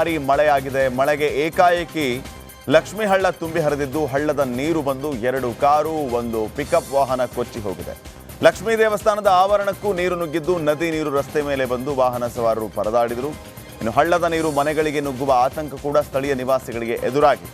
ಭಾರಿ ಮಳೆಯಾಗಿದೆ. ಮಳೆಗೆ ಏಕಾಏಕಿ ಲಕ್ಷ್ಮೀ ಹಳ್ಳ ತುಂಬಿ ಹರಿದಿದ್ದು, ಹಳ್ಳದ ನೀರು ಬಂದು ಎರಡು ಕಾರು, ಒಂದು ಪಿಕಪ್ ವಾಹನ ಕೊಚ್ಚಿ ಹೋಗಿದೆ. ಲಕ್ಷ್ಮೀ ದೇವಸ್ಥಾನದ ಆವರಣಕ್ಕೂ ನೀರು ನುಗ್ಗಿದ್ದು, ನದಿ ನೀರು ರಸ್ತೆ ಮೇಲೆ ಬಂದು ವಾಹನ ಸವಾರರು ಪರದಾಡಿದರು. ಇನ್ನು ಹಳ್ಳದ ನೀರು ಮನೆಗಳಿಗೆ ನುಗ್ಗುವ ಆತಂಕ ಕೂಡ ಸ್ಥಳೀಯ ನಿವಾಸಿಗಳಿಗೆ ಎದುರಾಗಿದೆ.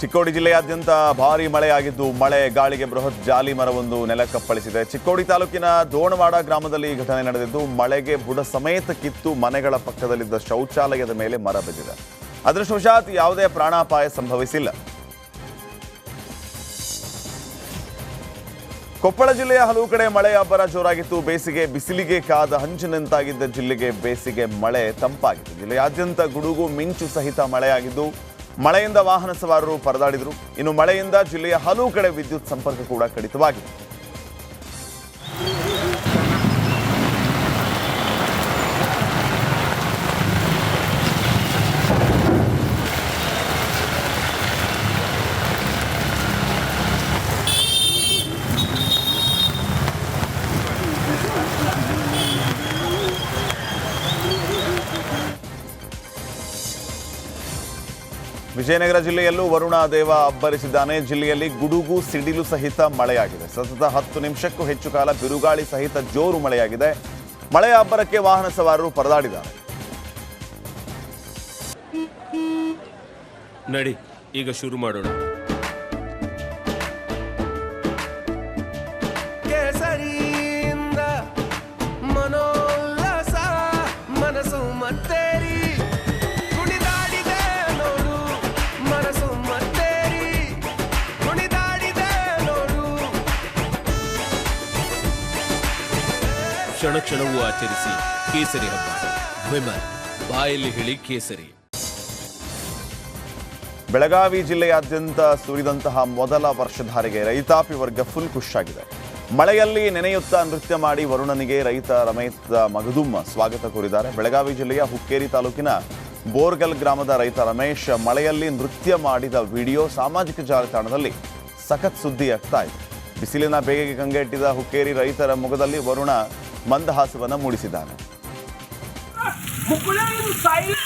ಚಿಕ್ಕೋಡಿ ಜಿಲ್ಲೆಯಾದ್ಯಂತ ಭಾರಿ ಮಳೆಯಾಗಿದ್ದು ಮಳೆ, ಗಾಳಿಗೆ ಬೃಹತ್ ಜಾಲಿ ಮರವೊಂದು ನೆಲಕ್ಕಪ್ಪಳಿಸಿದೆ ಚಿಕ್ಕೋಡಿ ತಾಲೂಕಿನ ದೋಣವಾಡ ಗ್ರಾಮದಲ್ಲಿ ಈ ಘಟನೆ ನಡೆದಿದ್ದು, ಮಳೆಗೆ ಬುಡ ಸಮೇತ ಕಿತ್ತು ಮನೆಗಳ ಪಕ್ಕದಲ್ಲಿದ್ದ ಶೌಚಾಲಯದ ಮೇಲೆ ಮರ ಬಿದ್ದಿದೆ. ಅದೃಷ್ಟವಶಾತ್ ಯಾವುದೇ ಪ್ರಾಣಾಪಾಯ ಸಂಭವಿಸಿಲ್ಲ. ಕೊಪ್ಪಳ ಜಿಲ್ಲೆಯ ಹಲವು ಕಡೆ ಮಳೆ ಅಬ್ಬರ ಜೋರಾಗಿತ್ತು. ಬೇಸಿಗೆ ಬಿಸಿಲಿಗೆ ಕಾದ ಹಂಚಿನಂತಾಗಿದ್ದ ಜಿಲ್ಲೆಗೆ ಬೇಸಿಗೆ ಮಳೆ ತಂಪಾಗಿತ್ತು. ಜಿಲ್ಲೆಯಾದ್ಯಂತ ಗುಡುಗು, ಮಿಂಚು ಸಹಿತ ಮಳೆಯಾಗಿದ್ದು ಮಳೆಯಿಂದ ವಾಹನ ಸವಾರರು ಪರದಾಡಿದರು. ಇನ್ನು ಮಳೆಯಿಂದ ಜಿಲ್ಲೆಯ ಹಲವು ಕಡೆ ವಿದ್ಯುತ್ ಸಂಪರ್ಕ ಕೂಡ ಕಡಿತವಾಗಿದೆ. ವಿಜಯನಗರ ಜಿಲ್ಲೆಯಲ್ಲೂ ವರುಣ ದೇವ ಅಬ್ಬರಿಸಿದ್ದಾನೆ. ಜಿಲ್ಲೆಯಲ್ಲಿ ಗುಡುಗು ಸಿಡಿಲು ಸಹಿತ ಮಳೆಯಾಗಿದೆ. ಸತತ ಹತ್ತು ನಿಮಿಷಕ್ಕೂ ಹೆಚ್ಚು ಕಾಲ ಬಿರುಗಾಳಿ ಸಹಿತ ಜೋರು ಮಳೆಯಾಗಿದೆ. ಮಳೆಯ ಅಬ್ಬರಕ್ಕೆ ವಾಹನ ಸವಾರರು ಪರದಾಡಿದ್ದಾರೆ. ನಡಿ ಈಗ ಶುರು ಮಾಡೋಣ. ಕೇಸರಿಯಿಂದ ಮನೋಲ್ಲಸ ಮನಸ್ಸು ಮತ್ತೇರಿ ಕ್ಷಣ ಕ್ಷಣವೂ ಆಚರಿಸಿ ಕೇಸರಿ ಹಬ್ಬ. ವಿಮಲ್, ಬಾಯಲ್ಲಿ ಹೇಳಿ ಕೇಸರಿ. ಬೆಳಗಾವಿ ಜಿಲ್ಲೆಯಾದ್ಯಂತ ಸುರಿದಂತಹ ಮೊದಲ ವರ್ಷಧಾರೆಗೆ ರೈತಾಪಿ ವರ್ಗ ಫುಲ್ ಖುಷಾಗಿದೆ ಮಳೆಯಲ್ಲಿ ನೆನೆಯುತ್ತಾ ನೃತ್ಯ ಮಾಡಿ ವರುಣನಿಗೆ ರೈತ ರಮೇಶ್ ಮಗದುಮ್ಮ ಸ್ವಾಗತ ಕೋರಿದ್ದಾರೆ. ಬೆಳಗಾವಿ ಜಿಲ್ಲೆಯ ಹುಕ್ಕೇರಿ ತಾಲೂಕಿನ ಬೋರ್ಗಲ್ ಗ್ರಾಮದ ರೈತ ರಮೇಶ್ ಮಳೆಯಲ್ಲಿ ನೃತ್ಯ ಮಾಡಿದ ವಿಡಿಯೋ ಸಾಮಾಜಿಕ ಜಾಲತಾಣದಲ್ಲಿ ಸಖತ್ ಸುದ್ದಿ ಆಗ್ತಾ ಇದೆ. ಬಿಸಿಲಿನ ಬೇಗೆಗೆ ಕಂಗೆಟ್ಟಿದ ಹುಕ್ಕೇರಿ ರೈತರ ಮುಖದಲ್ಲಿ ವರುಣ ಮಂದಹಾಸವನ್ನು ಮೂಡಿಸಿದ್ದಾನೆ.